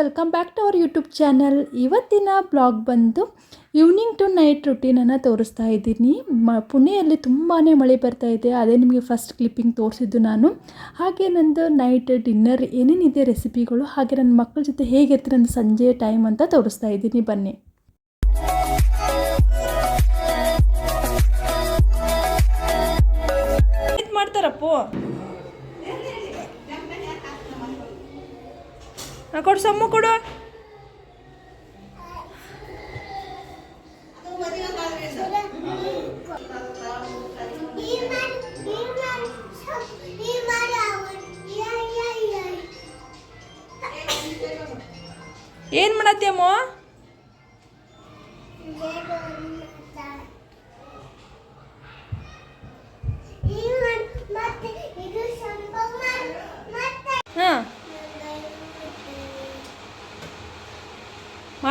Welcome back to our YouTube channel ಇವತ್ತಿನ blog ಬಂದು evening to night ರುಟೀನನ್ನು ತೋರಿಸ್ತಾ ಇದ್ದೀನಿ. ಮ, ಪುಣೆಯಲ್ಲಿ ತುಂಬಾ ಮಳೆ ಬರ್ತಾ ಇದೆ. ಅದೇ ನಿಮಗೆ ಫಸ್ಟ್ ಕ್ಲಿಪ್ಪಿಂಗ್ ತೋರಿಸಿದ್ದು ನಾನು. ಹಾಗೆ ನಂದು ನೈಟ್ ಡಿನ್ನರ್ ಏನೇನಿದೆ ರೆಸಿಪಿಗಳು ಹಾಗೆ ನನ್ನ ಮಕ್ಕಳ ಜೊತೆ ಹೇಗಿರ್ತೀನಿ ನನ್ನ ಸಂಜೆ ಟೈಮ್ ಅಂತ ತೋರಿಸ್ತಾ ಇದ್ದೀನಿ. ಬನ್ನಿ. ಮಾಡ್ತಾರಪ್ಪು? ಕೊಡು ಸಮ್ಮು ಕೊಡು ಏನು ಮಾಡತ್ತೀಯಮ್ಮ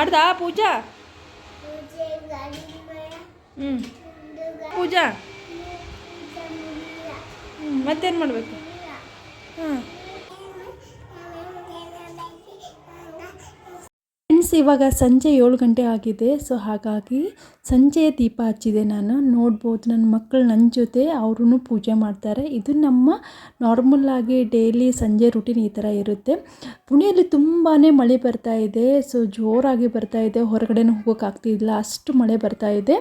ಮಾಡ್ದಾ ಪೂಜಾ? ಹ್ಞೂ ಪೂಜಾ? ಹ್ಞೂ ಮತ್ತೇನು ಮಾಡಬೇಕು? ಹಾಂ ಫ್ರೆಂಡ್ಸ್ ಇವಾಗ ಸಂಜೆ ಏಳು ಗಂಟೆ ಆಗಿದೆ. ಸೊ ಹಾಗಾಗಿ ಸಂಜೆ ದೀಪ ಹಚ್ಚಿದೆ ನಾನು. ನೋಡ್ಬೋದು ನನ್ನ ಮಕ್ಕಳು ನನ್ನ ಜೊತೆ ಅವರು ಪೂಜೆ ಮಾಡ್ತಾರೆ. ಇದು ನಮ್ಮ ನಾರ್ಮಲ್ ಆಗಿ ಡೈಲಿ ಸಂಜೆ ರುಟೀನ್ ಈ ಥರ ಇರುತ್ತೆ. ಪುಣೆಯಲ್ಲಿ ತುಂಬಾ ಮಳೆ ಬರ್ತಾ ಇದೆ. ಸೊ ಜೋರಾಗಿ ಬರ್ತಾ ಇದೆ. ಹೊರಗಡೆನೂ ಹೋಗೋಕ್ಕಾಗ್ತಿಲ್ಲ. ಅಷ್ಟು ಮಳೆ ಬರ್ತಾ ಇದೆ.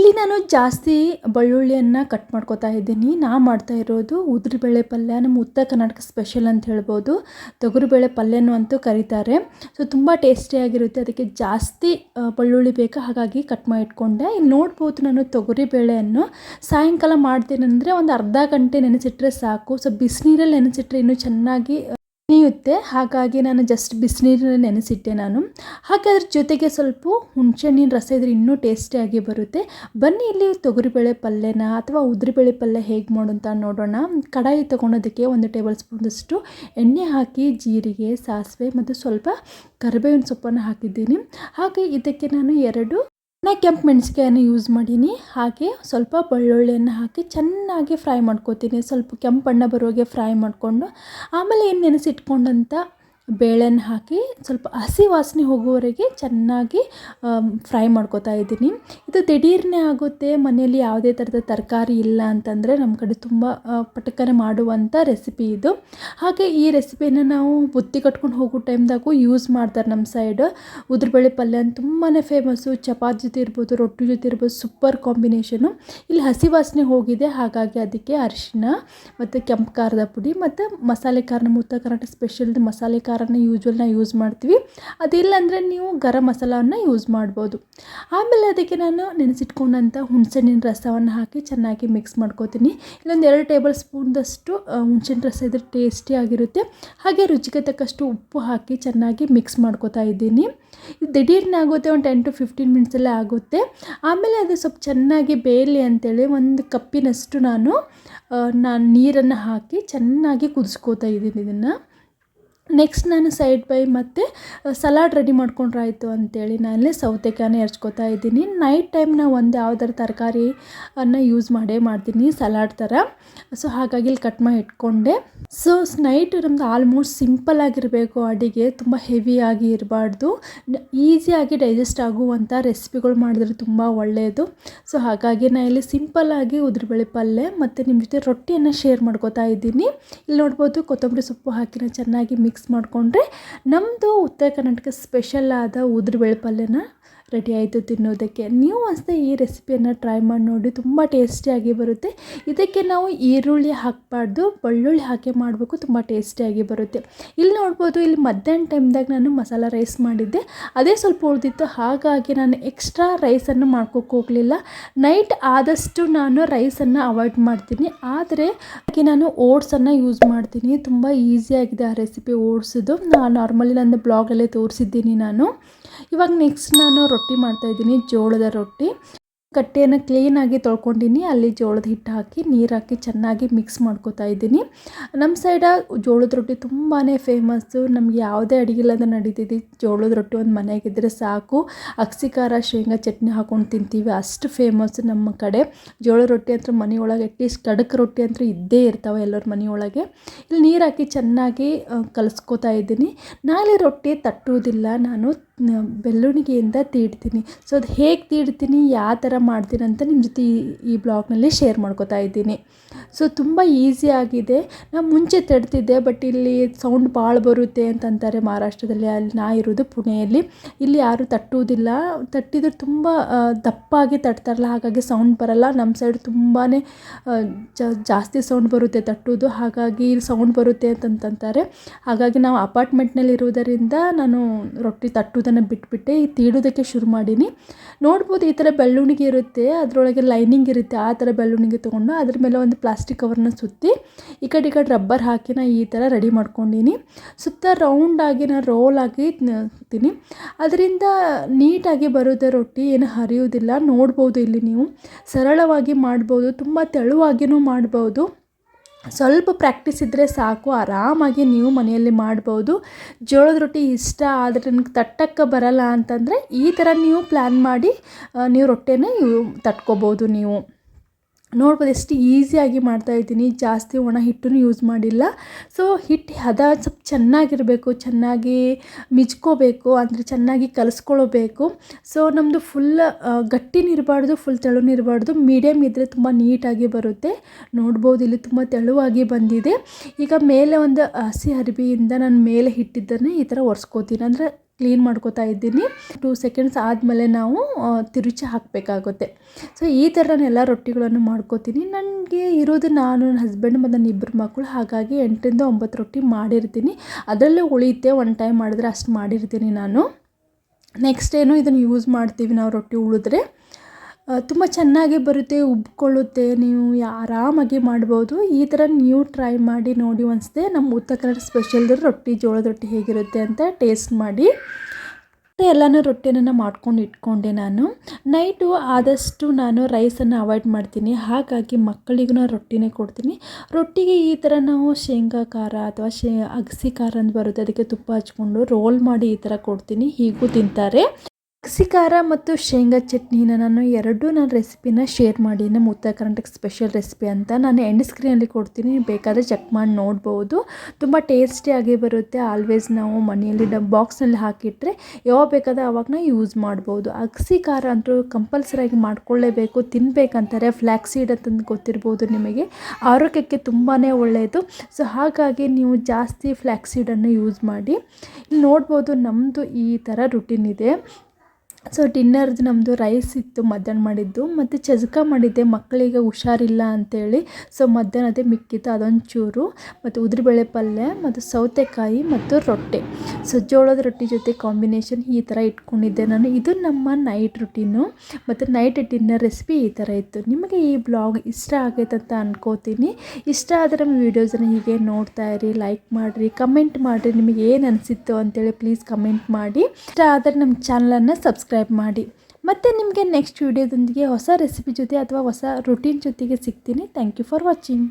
ಇಲ್ಲಿ ನಾನು ಜಾಸ್ತಿ ಬೆಳ್ಳುಳ್ಳಿಯನ್ನು ಕಟ್ ಮಾಡ್ಕೋತಾ ಇದ್ದೀನಿ. ನಾ ಮಾಡ್ತಾ ಇರೋದು ಉದ್ರಿಬೇಳೆ ಪಲ್ಯ, ನಮ್ಮ ಉತ್ತರ ಕರ್ನಾಟಕ ಸ್ಪೆಷಲ್ ಅಂತ ಹೇಳ್ಬೋದು. ತೊಗರಿಬೇಳೆ ಪಲ್ಯನೂ ಅಂತೂ ಕರೀತಾರೆ. ಸೊ ತುಂಬ ಟೇಸ್ಟಿಯಾಗಿರುತ್ತೆ ಅದಕ್ಕೆ ಜಾಸ್ತಿ ಬೆಳ್ಳುಳ್ಳಿ ಬೇಕು? ಹಾಗಾಗಿ ಕಟ್ ಮಾಡಿ ಇಟ್ಕೊಂಡೆ. ಇಲ್ಲಿ ನೋಡ್ಬೋದು ನಾನು ತೊಗರಿಬೇಳೆಯನ್ನು. ಸಾಯಂಕಾಲ ಮಾಡ್ತೀನಂದರೆ ಒಂದು ಅರ್ಧ ಗಂಟೆ ನೆನೆಸಿಟ್ರೆ ಸಾಕು. ಸೊ ಬಿಸಿನೀರಲ್ಲಿ ನೆನೆಸಿಟ್ರೆ ಇನ್ನೂ ಚೆನ್ನಾಗಿ ನೆನೆಯುತ್ತೆ ಹಾಗಾಗಿ ನಾನು ಜಸ್ಟ್ ಬಿಸಿನೀರನ್ನ ನೆನೆಸಿಟ್ಟೆ ನಾನು. ಹಾಗೆ ಅದ್ರ ಜೊತೆಗೆ ಸ್ವಲ್ಪ ಹುಣಸೆಹಣ್ಣಿನ ರಸ ಇದ್ರೆ ಇನ್ನೂ ಟೇಸ್ಟಿಯಾಗಿ ಬರುತ್ತೆ. ಬನ್ನಿ ಇಲ್ಲಿ ತೊಗರಿಬೇಳೆ ಪಲ್ಯನ ಅಥವಾ ಉದ್ರಿಬೇಳೆ ಪಲ್ಯ ಹೇಗೆ ಮಾಡು ಅಂತ ನೋಡೋಣ. ಕಡಾಯಿ ತೊಗೊಳೋದಕ್ಕೆ ಒಂದು ಟೇಬಲ್ ಸ್ಪೂನಷ್ಟು ಎಣ್ಣೆ ಹಾಕಿ, ಜೀರಿಗೆ, ಸಾಸಿವೆ ಮತ್ತು ಸ್ವಲ್ಪ ಕರಿಬೇವಿನ ಸೊಪ್ಪನ್ನು ಹಾಕಿದ್ದೀನಿ. ಹಾಗೆ ಇದಕ್ಕೆ ನಾನು ಎರಡು ನಾ ಕೆಂಪು ಮೆಣಸಿಕಾಯನ್ನು ಯೂಸ್ ಮಾಡೀನಿ. ಹಾಗೆ ಸ್ವಲ್ಪ ಬೆಳ್ಳುಳ್ಳಿಯನ್ನು ಹಾಕಿ ಚೆನ್ನಾಗಿ ಫ್ರೈ ಮಾಡ್ಕೋತೀನಿ. ಸ್ವಲ್ಪ ಕೆಂಪು ಬಣ್ಣ ಬರುವಾಗೆ ಫ್ರೈ ಮಾಡಿಕೊಂಡು, ಆಮೇಲೆ ಏನು ನೆನೆಸಿಟ್ಕೊಂಡಂಥ ಬೇಳೆನ ಹಾಕಿ ಸ್ವಲ್ಪ ಹಸಿ ವಾಸನೆ ಹೋಗುವವರೆಗೆ ಚೆನ್ನಾಗಿ ಫ್ರೈ ಮಾಡ್ಕೋತಾ ಇದ್ದೀನಿ. ಇದು ದಿಢೀರನೇ ಆಗುತ್ತೆ. ಮನೆಯಲ್ಲಿ ಯಾವುದೇ ಥರದ ತರಕಾರಿ ಇಲ್ಲ ಅಂತಂದರೆ ನಮ್ಮ ಕಡೆ ತುಂಬ ಪಟಕನೆ ಮಾಡುವಂಥ ರೆಸಿಪಿ ಇದು. ಹಾಗೆ ಈ ರೆಸಿಪಿನ ನಾವು ಬುತ್ತಿ ಕಟ್ಕೊಂಡು ಹೋಗೋ ಟೈಮ್ದಾಗೂ ಯೂಸ್ ಮಾಡ್ತಾರೆ ನಮ್ಮ ಸೈಡ್. ಉದ್ರಬೇಳೆ ಪಲ್ಯ ತುಂಬಾ ಫೇಮಸ್ಸು ಚಪಾತಿ ಜೊತೆ ಇರ್ಬೋದು, ರೊಟ್ಟಿ ಜೊತೆ ಇರ್ಬೋದು ಸೂಪರ್ ಕಾಂಬಿನೇಷನು ಇಲ್ಲಿ ಹಸಿ ವಾಸನೆ ಹೋಗಿದೆ, ಹಾಗಾಗಿ ಅದಕ್ಕೆ ಅರಿಶಿನ ಮತ್ತು ಕೆಂಪು ಖಾರದ ಪುಡಿ, ಮತ್ತು ಮಸಾಲೆ ಖಾರ ಮುತ್ತ ಕರ್ನಾಟಕ ಸ್ಪೆಷಲ್ ಮಸಾಲೆ ಖಾರನ ಯೂಶ್ವಲ್ ನಾವು ಯೂಸ್ ಮಾಡ್ತೀವಿ. ಅದಿಲ್ಲಾಂದರೆ ನೀವು ಗರಂ ಮಸಾಲವನ್ನು ಯೂಸ್ ಮಾಡ್ಬೋದು. ಆಮೇಲೆ ಅದಕ್ಕೆ ನಾನು ನೆನೆಸಿಟ್ಕೊಂಡಂಥ ಹುಣಸೆಹಣ್ಣಿನ ರಸವನ್ನು ಹಾಕಿ ಚೆನ್ನಾಗಿ ಮಿಕ್ಸ್ ಮಾಡ್ಕೋತೀನಿ. ಇಲ್ಲೊಂದು ಎರಡು ಟೇಬಲ್ ಸ್ಪೂನ್ದಷ್ಟು ಹುಣಸೆಹಣ್ಣು ರಸ ಇದ್ರೆ ಟೇಸ್ಟಿಯಾಗಿರುತ್ತೆ ಹಾಗೆ ರುಚಿಗೆ ತಕ್ಕಷ್ಟು ಉಪ್ಪು ಹಾಕಿ ಚೆನ್ನಾಗಿ ಮಿಕ್ಸ್ ಮಾಡ್ಕೋತಾ ಇದ್ದೀನಿ. ಇದು ದಿಢೀರ್ನ ಆಗುತ್ತೆ, ಒಂದು ಟೆನ್ ಟು ಫಿಫ್ಟೀನ್ ಮಿನಿಟ್ಸಲ್ಲೇ ಆಗುತ್ತೆ. ಆಮೇಲೆ ಅದು ಸ್ವಲ್ಪ ಚೆನ್ನಾಗಿ ಬೇಯಲಿ ಅಂತೇಳಿ ಒಂದು ಕಪ್ಪಿನಷ್ಟು ನಾನು ನಾನು ನೀರನ್ನು ಹಾಕಿ ಚೆನ್ನಾಗಿ ಕುದಿಸ್ಕೋತಾ ಇದ್ದೀನಿ ಇದನ್ನು. ನೆಕ್ಸ್ಟ್ ನಾನು ಸೈಡ್ ಬೈ ಮತ್ತು ಸಲಾಡ್ ರೆಡಿ ಮಾಡ್ಕೊಂಡ್ರಾಯ್ತು ಅಂತೇಳಿ ನಾನಲ್ಲೇ ಸೌತೆಕಾಯಿನ ಹೆರ್ಚ್ಕೊತಾ ಇದ್ದೀನಿ. ನೈಟ್ ಟೈಮ್ ನಾವು ಒಂದು ತರಕಾರಿ ಅನ್ನ ಯೂಸ್ ಮಾಡೇ ಮಾಡ್ತೀನಿ ಸಲಾಡ್ ಥರ. ಸೊ, ಹಾಗಾಗಿ ಇಲ್ಲಿ ಕಟ್ ಮಾಡಿ ಇಟ್ಕೊಂಡೆ. ಸೊ, ನೈಟ್ ನಮ್ದು ಆಲ್ಮೋಸ್ಟ್ ಸಿಂಪಲ್ ಆಗಿರಬೇಕು, ಅಡುಗೆ ತುಂಬ ಹೆವಿಯಾಗಿ ಇರಬಾರ್ದು. ಈಸಿಯಾಗಿ ಡೈಜೆಸ್ಟ್ ಆಗುವಂಥ ರೆಸಿಪಿಗಳು ಮಾಡಿದ್ರೆ ತುಂಬ ಒಳ್ಳೆಯದು ಸೊ, ಹಾಗಾಗಿ ನಾನು ಇಲ್ಲಿ ಸಿಂಪಲ್ಲಾಗಿ ಉದ್ರಬೇಳೆ ಪಲ್ಯ ಮತ್ತು ನಿಮ್ಮ ಜೊತೆ ರೊಟ್ಟಿಯನ್ನು ಶೇರ್ ಮಾಡ್ಕೋತಾ ಇದ್ದೀನಿ. ಇಲ್ಲಿ ನೋಡ್ಬೋದು ಕೊತ್ತಂಬರಿ ಸೊಪ್ಪು ಹಾಕಿನ ಚೆನ್ನಾಗಿ ಮಿಕ್ಸ್ ಮಾಡಿಕೊಂಡ್ರೆ ನಮ್ಮದು ಉತ್ತರ ಕರ್ನಾಟಕ ಸ್ಪೆಷಲ್ ಆದ ಉದ್ರಬೇಳೆ ಪಲ್ಯನ ರೆಡಿ ಆಯಿತು ತಿನ್ನೋದಕ್ಕೆ. ನೀವು ಅಷ್ಟೇ ಈ ರೆಸಿಪಿಯನ್ನು ಟ್ರೈ ಮಾಡಿ ನೋಡಿ, ತುಂಬ ಟೇಸ್ಟಿಯಾಗಿ ಬರುತ್ತೆ. ಇದಕ್ಕೆ ನಾವು ಈರುಳ್ಳಿ ಹಾಕಬಾರ್ದು, ಬೆಳ್ಳುಳ್ಳಿ ಹಾಕಿ ಮಾಡಬೇಕು, ತುಂಬ ಟೇಸ್ಟಿಯಾಗಿ ಬರುತ್ತೆ. ಇಲ್ಲಿ ನೋಡ್ಬೋದು, ಇಲ್ಲಿ ಮಧ್ಯಾಹ್ನ ಟೈಮ್ದಾಗ ನಾನು ಮಸಾಲ ರೈಸ್ ಮಾಡಿದ್ದೆ. ಅದೇ ಸ್ವಲ್ಪ ಉಳಿದಿತ್ತು, ಹಾಗಾಗಿ ನಾನು ಎಕ್ಸ್ಟ್ರಾ ರೈಸನ್ನು ಮಾಡ್ಕೋಕೆ ಹೋಗಲಿಲ್ಲ. ನೈಟ್ ಆದಷ್ಟು ನಾನು ರೈಸನ್ನು ಅವಾಯ್ಡ್ ಮಾಡ್ತೀನಿ. ಆದರೆ ಅದಕ್ಕೆ ನಾನು ಓಟ್ಸನ್ನು ಯೂಸ್ ಮಾಡ್ತೀನಿ. ತುಂಬ ಈಸಿಯಾಗಿದೆ ಆ ರೆಸಿಪಿ ಓಟ್ಸದು ನಾನು ನಾರ್ಮಲಿ ನನ್ನ ಬ್ಲಾಗಲ್ಲೇ ತೋರಿಸಿದ್ದೀನಿ ನಾನು. ಇವಾಗ ನೆಕ್ಸ್ಟ್ ನಾನು ರೊಟ್ಟಿ ಮಾಡ್ತಾಯಿದ್ದೀನಿ ಜೋಳದ ರೊಟ್ಟಿ. ಕಟ್ಟೆಯನ್ನು ಕ್ಲೀನಾಗಿ ತೊಳ್ಕೊಂಡಿನಿ, ಅಲ್ಲಿ ಜೋಳದ ಹಿಟ್ಟು ಹಾಕಿ ನೀರು ಹಾಕಿ ಚೆನ್ನಾಗಿ ಮಿಕ್ಸ್ ಮಾಡ್ಕೋತಾ ಇದ್ದೀನಿ. ನಮ್ಮ ಸೈಡ ಜೋಳದ ರೊಟ್ಟಿ ತುಂಬಾ ಫೇಮಸ್ಸು ನಮ್ಗೆ ಯಾವುದೇ ಅಡುಗೆಲ್ಲದ ನಡೀತಿದೆ, ಜೋಳದ ರೊಟ್ಟಿ ಒಂದು ಮನೆಗಿದ್ದರೆ ಸಾಕು. ಅಕ್ಸಿ ಖಾರ, ಶೇಂಗಾ ಚಟ್ನಿ ಹಾಕೊಂಡು ತಿಂತೀವಿ, ಅಷ್ಟು ಫೇಮಸ್ ನಮ್ಮ ಕಡೆ. ಜೋಳದ ರೊಟ್ಟಿ ಅಂತ ಮನೆಯೊಳಗೆ ಅಟ್ಲೀಸ್ಟ್ ಕಡಕ್ ರೊಟ್ಟಿ ಅಂತೂ ಇದ್ದೇ ಇರ್ತಾವೆ ಎಲ್ಲರ ಮನೆಯೊಳಗೆ ಇಲ್ಲಿ ನೀರು ಹಾಕಿ ಚೆನ್ನಾಗಿ ಕಲಿಸ್ಕೊತಾ ಇದ್ದೀನಿ. ನಾಳೆ ರೊಟ್ಟಿ ತಟ್ಟುವುದಿಲ್ಲ, ನಾನು ಬೆಳ್ಳುಣಿಗೆಯಿಂದ ತೀಡ್ತೀನಿ. ಸೊ ಅದು ಹೇಗೆ ತೀಡ್ತೀನಿ, ಯಾವ ಥರ ಮಾಡ್ತೀನಿ ಅಂತ ನಿಮ್ಮ ಜೊತೆ ಈ ಈ ಬ್ಲಾಗ್ನಲ್ಲಿ ಶೇರ್ ಮಾಡ್ಕೋತಾ ಇದ್ದೀನಿ. ಸೊ ತುಂಬ ಈಸಿ ಆಗಿದೆ. ನಾನು ಮುಂಚೆ ತಡ್ತಿದ್ದೆ, ಬಟ್ ಇಲ್ಲಿ ಸೌಂಡ್ ಭಾಳ ಬರುತ್ತೆ ಅಂತಂತಾರೆ ಮಹಾರಾಷ್ಟ್ರದಲ್ಲಿ. ಅಲ್ಲಿ ನಾ ಇರೋದು ಪುಣೆಯಲ್ಲಿ. ಇಲ್ಲಿ ಯಾರೂ ತಟ್ಟುವುದಿಲ್ಲ. ತಟ್ಟಿದ್ರೆ ತುಂಬ ದಪ್ಪಾಗಿ ತಟ್ತಾರಲ್ಲ, ಹಾಗಾಗಿ ಸೌಂಡ್ ಬರಲ್ಲ. ನಮ್ಮ ಸೈಡ್ ತುಂಬಾ ಜಾಸ್ತಿ ಸೌಂಡ್ ಬರುತ್ತೆ ತಟ್ಟುವುದು. ಹಾಗಾಗಿ ಇಲ್ಲಿ ಸೌಂಡ್ ಬರುತ್ತೆ ಅಂತಂತಾರೆ ಹಾಗಾಗಿ ನಾವು ಅಪಾರ್ಟ್ಮೆಂಟ್ನಲ್ಲಿ ಇರುವುದರಿಂದ ನಾನು ರೊಟ್ಟಿ ತಟ್ಟುವುದನ್ನು ಬಿಟ್ಬಿಟ್ಟೆ ಈ ತೀಡೋದಕ್ಕೆ ಶುರು ಮಾಡೀನಿ. ನೋಡ್ಬೋದು ಈ ಥರ ಬೆಳ್ಳುಣಿಗೆ ಇರುತ್ತೆ, ಅದರೊಳಗೆ ಲೈನಿಂಗ್ ಇರುತ್ತೆ, ಆ ಥರ ಬೆಳ್ಳುಣಿಗೆ ತೊಗೊಂಡು ಅದ್ರ ಮೇಲೆ ಒಂದು ಪ್ಲಾಸ್ಟಿಕ್ ಕವರ್ನ ಸುತ್ತಿ ಈ ಕಡೆ ಈ ಕಡೆ ರಬ್ಬರ್ ಹಾಕಿ ನಾ ಈ ಥರ ರೆಡಿ ಮಾಡ್ಕೊಂಡೀನಿ. ಸುತ್ತ ರೌಂಡಾಗಿ ನಾನು ರೋಲ್ ಆಗಿ ತೀನಿ ಅದರಿಂದ ನೀಟಾಗಿ ಬರುತ್ತೆ ರೊಟ್ಟಿ, ಏನು ಹರಿಯೋದಿಲ್ಲ ನೋಡ್ಬೋದು ಇಲ್ಲಿ ನೀವು. ಸರಳವಾಗಿ ಮಾಡ್ಬೋದು, ತುಂಬ ತೆಳುವಾಗಿಯೂ ಮಾಡ್ಬೋದು. ಸ್ವಲ್ಪ ಪ್ರಾಕ್ಟೀಸ್ ಇದ್ದರೆ ಸಾಕು, ಆರಾಮಾಗಿ ನೀವು ಮನೆಯಲ್ಲಿ ಮಾಡ್ಬೋದು. ಜೋಳದ ರೊಟ್ಟಿ ಇಷ್ಟ ಆದರೆ ನನಗೆ ತಟ್ಟಕ್ಕೆ ಬರಲ್ಲ ಅಂತಂದರೆ ಈ ಥರ ನೀವು ಪ್ಲ್ಯಾನ್ ಮಾಡಿ ನೀವು ರೊಟ್ಟಿನ ತಟ್ಕೋಬೋದು ನೀವು. ನೋಡ್ಬೋದು ಎಷ್ಟು ಈಸಿಯಾಗಿ ಮಾಡ್ತಾಯಿದ್ದೀನಿ ಜಾಸ್ತಿ ಒಣ ಹಿಟ್ಟನ್ನು ಯೂಸ್ ಮಾಡಿಲ್ಲ. ಸೊ ಹಿಟ್ಟು ಹದ ಸ್ವಲ್ಪ ಚೆನ್ನಾಗಿರಬೇಕು, ಚೆನ್ನಾಗಿ ಮಿಜ್ಕೋಬೇಕು, ಅಂದರೆ ಚೆನ್ನಾಗಿ ಕಲಿಸ್ಕೊಳ್ಬೇಕು. ಸೊ ನಮ್ಮದು ಫುಲ್ ಗಟ್ಟಿನಿರಬಾರ್ದು ಫುಲ್ ತೆಳುನಿರಬಾರ್ದು ಮೀಡಿಯಮ್ ಇದ್ದರೆ ತುಂಬ ನೀಟಾಗಿ ಬರುತ್ತೆ. ನೋಡ್ಬೋದು, ಇಲ್ಲಿ ತುಂಬ ತೆಳುವಾಗಿ ಬಂದಿದೆ. ಈಗ ಮೇಲೆ ಒಂದು ಹಸಿ ಅರಿವಿಯಿಂದ ನಾನು ಮೇಲೆ ಹಿಟ್ಟಿದ್ದನ್ನು ಈ ಥರ ಒರೆಸ್ಕೋತೀನಿ. ಅಂದರೆ ಕ್ಲೀನ್ ಮಾಡ್ಕೋತಾ ಇದ್ದೀನಿ. ಟೂ ಸೆಕೆಂಡ್ಸ್ ಆದಮೇಲೆ ನಾವು ತಿರುಚಿ ಹಾಕಬೇಕಾಗುತ್ತೆ. ಸೊ ಈ ಥರ ನಾನು ಎಲ್ಲ ರೊಟ್ಟಿಗಳನ್ನು ಮಾಡ್ಕೋತೀನಿ. ನನಗೆ ಇರೋದು ನಾನು ನನ್ನ ಹಸ್ಬೆಂಡ್ ಮತ್ತು ನನ್ನ ಇಬ್ಬರು ಮಕ್ಕಳು ಹಾಗಾಗಿ ಎಂಟರಿಂದ ಒಂಬತ್ತು ರೊಟ್ಟಿ ಮಾಡಿರ್ತೀನಿ. ಅದರಲ್ಲೇ ಉಳಿಯುತ್ತೆ ಒನ್ ಟೈಮ್ ಮಾಡಿದ್ರೆ ಅಷ್ಟು ಮಾಡಿರ್ತೀನಿ ನಾನು. ನೆಕ್ಸ್ಟ್ ಏನು ಇದನ್ನು ಯೂಸ್ ಮಾಡ್ತೀವಿ ನಾವು ರೊಟ್ಟಿ ಉಳಿದ್ರೆ. ತುಂಬ ಚೆನ್ನಾಗಿ ಬರುತ್ತೆ, ಉಬ್ಕೊಳ್ಳುತ್ತೆ, ನೀವು ಆರಾಮಾಗಿ ಮಾಡ್ಬೋದು. ಈ ಥರ ನೀವು ಟ್ರೈ ಮಾಡಿ ನೋಡಿ ಅನಿಸುತ್ತೆ ನಮ್ಮ ಉತ್ತರ ಕನ್ನಡ ಸ್ಪೆಷಲ್ ರೊಟ್ಟಿ, ಜೋಳದ ರೊಟ್ಟಿ ಹೇಗಿರುತ್ತೆ ಅಂತ ಟೇಸ್ಟ್ ಮಾಡಿ. ಎಲ್ಲನೂ ರೊಟ್ಟಿಯನ್ನು ಮಾಡ್ಕೊಂಡು ಇಟ್ಕೊಂಡೆ ನಾನು. ನೈಟು ಆದಷ್ಟು ನಾನು ರೈಸನ್ನು ಅವಾಯ್ಡ್ ಮಾಡ್ತೀನಿ. ಹಾಗಾಗಿ ಮಕ್ಕಳಿಗೂ ನಾನು ರೊಟ್ಟಿನೇ ಕೊಡ್ತೀನಿ. ರೊಟ್ಟಿಗೆ ಈ ಥರ ನಾವು ಶೇಂಗಾ ಖಾರ ಅಥವಾ ಶೇ ಅಗಸಿ ಖಾರ ಅಂತ ಬರುತ್ತೆ. ಅದಕ್ಕೆ ತುಪ್ಪ ಹಚ್ಕೊಂಡು ರೋಲ್ ಮಾಡಿ ಈ ಥರ ಕೊಡ್ತೀನಿ. ಹೀಗೂ ತಿಂತಾರೆ. ಅಗಸಿ ಖಾರ ಮತ್ತು ಶೇಂಗಾ ಚಟ್ನಿನ ನಾನು ಎರಡೂ ನಾನು ರೆಸಿಪಿನ ಶೇರ್ ಮಾಡಿ, ನಮ್ಮ ಉತ್ತರ ಕರ್ನಾಟಕ ಸ್ಪೆಷಲ್ ರೆಸಿಪಿ ಅಂತ ನಾನು ಎಂಡ್ ಸ್ಕ್ರೀನಲ್ಲಿ ಕೊಡ್ತೀನಿ. ಬೇಕಾದರೆ ಚೆಕ್ ಮಾಡಿ ನೋಡ್ಬೋದು. ತುಂಬ ಟೇಸ್ಟಿಯಾಗಿ ಬರುತ್ತೆ. ಆಲ್ವೇಸ್ ನಾವು ಮನೆಯಲ್ಲಿ ಡಬ್ ಬಾಕ್ಸ್ನಲ್ಲಿ ಹಾಕಿಟ್ರೆ ಯಾವಾಗ ಬೇಕಾದ್ರೆ ಅವಾಗ ನಾವು ಯೂಸ್ ಮಾಡ್ಬೋದು. ಅಗಸಿ ಖಾರ ಅಂತೂ ಕಂಪಲ್ಸರಿಯಾಗಿ ಮಾಡ್ಕೊಳ್ಳೇಬೇಕು ತಿನ್ನಬೇಕಂತಾರೆ ಫ್ಲ್ಯಾಕ್ಸೀಡ್ ಸೀಡ್ ಅಂತಂದು ಗೊತ್ತಿರ್ಬೋದು ನಿಮಗೆ. ಆರೋಗ್ಯಕ್ಕೆ ತುಂಬಾ ಒಳ್ಳೆಯದು ಸೊ ಹಾಗಾಗಿ ನೀವು ಜಾಸ್ತಿ ಫ್ಲ್ಯಾಕ್ಸೀಡನ್ನು ಯೂಸ್ ಮಾಡಿ. ಇಲ್ಲಿ ನೋಡ್ಬೋದು ನಮ್ಮದು ಈ ಥರ ರುಟೀನ್ ಇದೆ. ಸೊ ಡಿನ್ನರ್ದು ನಮ್ಮದು ರೈಸ್ ಇತ್ತು, ಮಧ್ಯಾಹ್ನ ಮಾಡಿದ್ದು. ಮತ್ತು ಚಜಕ ಮಾಡಿದ್ದೆ, ಮಕ್ಕಳಿಗೆ ಹುಷಾರಿಲ್ಲ ಅಂತೇಳಿ. ಸೊ ಮಧ್ಯಾಹ್ನ ಅದೇ ಮಿಕ್ಕಿತ್ತು ಅದೊಂದು ಚೂರು ಮತ್ತು ಉದ್ರಬೇಳೆ ಪಲ್ಯ, ಮತ್ತು ಸೌತೆಕಾಯಿ, ಮತ್ತು ರೊಟ್ಟಿ. ಸೊ ಜೋಳದ ರೊಟ್ಟಿ ಜೊತೆ ಕಾಂಬಿನೇಷನ್ ಈ ಥರ ಇಟ್ಕೊಂಡಿದ್ದೆ ನಾನು. ಇದು ನಮ್ಮ ನೈಟ್ ರುಟೀನು ಮತ್ತು ನೈಟ್ ಡಿನ್ನರ್ ರೆಸಿಪಿ ಈ ಥರ ಇತ್ತು. ನಿಮಗೆ ಈ ಬ್ಲಾಗ್ ಇಷ್ಟ ಆಗೈತೆ ಅಂತ ಅನ್ಕೋತೀನಿ. ಇಷ್ಟ ಆದರೆ ನಮ್ಮ ವೀಡಿಯೋಸನ್ನು ಹೀಗೆ ನೋಡ್ತಾ ಇರಿ ಲೈಕ್ ಮಾಡಿರಿ ಕಮೆಂಟ್ ಮಾಡಿರಿ. ನಿಮಗೆ ಏನು ಅನಿಸಿತ್ತು ಅಂತೇಳಿ ಪ್ಲೀಸ್ ಕಮೆಂಟ್ ಮಾಡಿ. ಇಷ್ಟ ಆದರೆ ನಮ್ಮ ಚಾನಲನ್ನು ಸಬ್ಸ್ಕ್ರೈಬ್ ಮಾಡಿ. ಮತ್ತು ನಿಮಗೆ ನೆಕ್ಸ್ಟ್ ವೀಡಿಯೋದೊಂದಿಗೆ ಹೊಸ ರೆಸಿಪಿ ಜೊತೆ ಅಥವಾ ಹೊಸ ರುಟೀನ್ ಜೊತೆಗೆ ಸಿಗ್ತೀನಿ. Thank you for watching